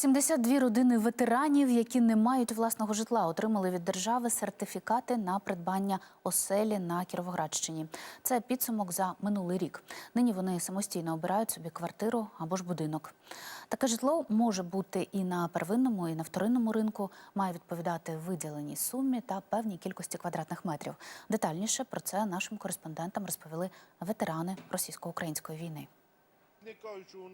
72 родини ветеранів, які не мають власного житла, отримали від держави сертифікати на придбання оселі на Кіровоградщині. Це підсумок за минулий рік. Нині вони самостійно обирають собі квартиру або ж будинок. Таке житло може бути і на первинному, і на вторинному ринку, має відповідати виділеній сумі та певній кількості квадратних метрів. Детальніше про це нашим кореспондентам розповіли ветерани російсько-української війни.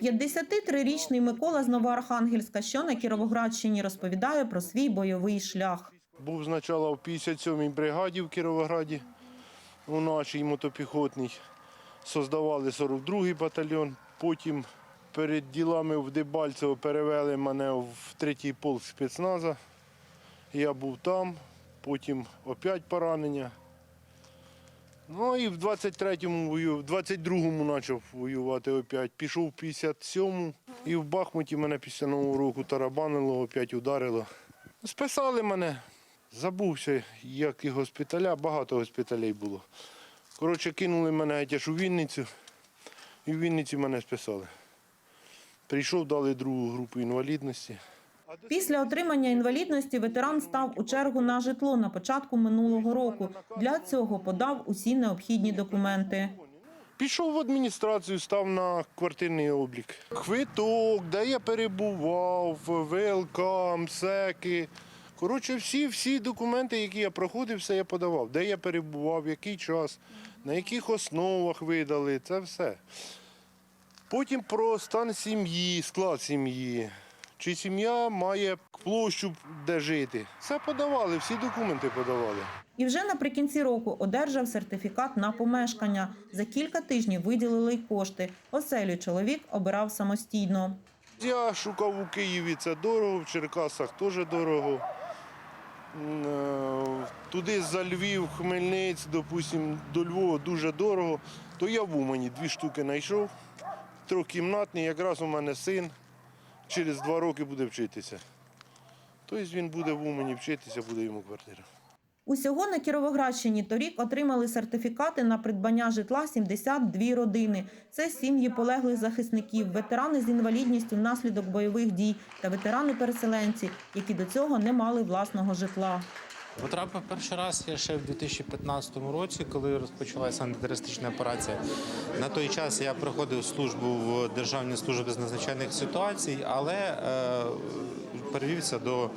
53-річний Микола з Новоархангельська, що на Кіровоградщині, розповідає про свій бойовий шлях. Був спочатку в 57-й бригаді в Кіровограді, у нашій мотопіхотній. Создавали 42-й батальйон. Потім перед ділами в Дебальцево перевели мене в 3-й полк спецназа. Я був там, потім опять поранення. Ну і в 23-му, вою- в 22-му почав воювати опять. Пішов в 57-му і в Бахмуті мене після Нового року тарабанило, опять ударило. Списали мене, забувся, як і госпіталя, багато госпіталей було. Коротше, кинули мене аж у Вінницю, і в Вінниці мене списали. Прийшов, дали другу групу інвалідності. Після отримання інвалідності ветеран став у чергу на житло на початку минулого року. Для цього подав усі необхідні документи. Пішов в адміністрацію, став на квартирний облік. Квиток, де я перебував, ВЛК, МСЕКи. Коротше, всі, всі документи, які я проходив, все я подавав. Де я перебував, який час, на яких основах видали, це все. Потім про стан сім'ї, склад сім'ї. Чи сім'я має площу, де жити. Все подавали, всі документи подавали. І вже наприкінці року одержав сертифікат на помешкання. За кілька тижнів виділили й кошти. Оселю чоловік обирав самостійно. Я шукав у Києві, це дорого, в Черкасах теж дорого. Е, Туди за Львів, Хмельниць, допустим, до Львова дуже дорого. То я в Умані дві штуки знайшов, трьохкімнатний, якраз у мене син через два роки буде вчитися. Тобто він буде в Умані вчитися, буде йому квартира. Усього на Кіровоградщині торік отримали сертифікати на придбання житла 72 родини. Це сім'ї полеглих захисників, ветерани з інвалідністю внаслідок бойових дій та ветерани-переселенці, які до цього не мали власного житла. Потрапив перший раз я ще в 2015 році, коли розпочалася антитерористична операція. На той час я проходив службу в Державній службі з надзвичайних ситуацій, але е, перевівся до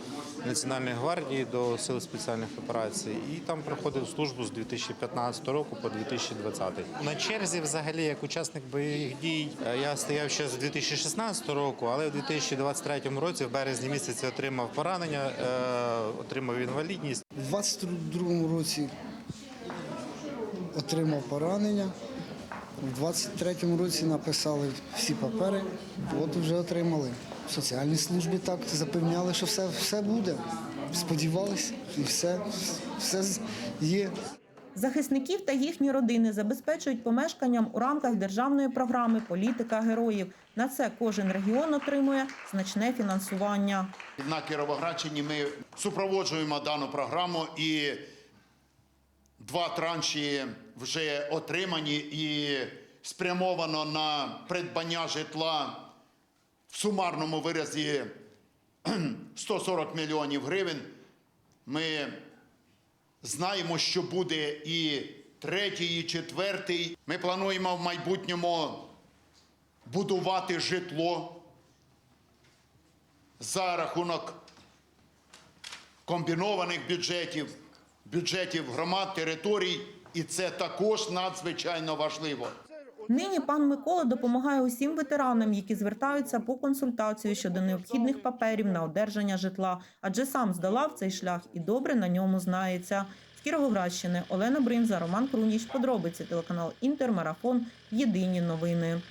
Національної гвардії, до Сил спеціальних операцій. І там проходив службу з 2015 року по 2020. На черзі, взагалі, як учасник бойових дій, е, я стояв ще з 2016 року, але в 2023 році, в березні місяці, отримав поранення, е, отримав інвалідність. У 22-му році отримав поранення. У 23-му році написали всі папери, от вже отримали. В соціальній службі так запевняли, що все, все буде. Сподівалися, і все, все є. Захисників та їхні родини забезпечують помешканням у рамках державної програми Політика героїв. На це кожен регіон отримує значне фінансування. На Кіровоградщині ми супроводжуємо дану програму і два транші вже отримані і спрямовано на придбання житла в сумарному виразі 140 мільйонів гривень. Ми знаємо, що буде і третій, і четвертий. Ми плануємо в майбутньому будувати житло за рахунок комбінованих бюджетів, бюджетів громад, територій, і це також надзвичайно важливо. Нині пан Микола допомагає усім ветеранам, які звертаються по консультацію щодо необхідних паперів на одержання житла, адже сам здолав цей шлях і добре на ньому знається. З Кіровоградщини Олена Бринза, Роман Круніч. Подробиці телеканал Інтермарафон. Єдині новини.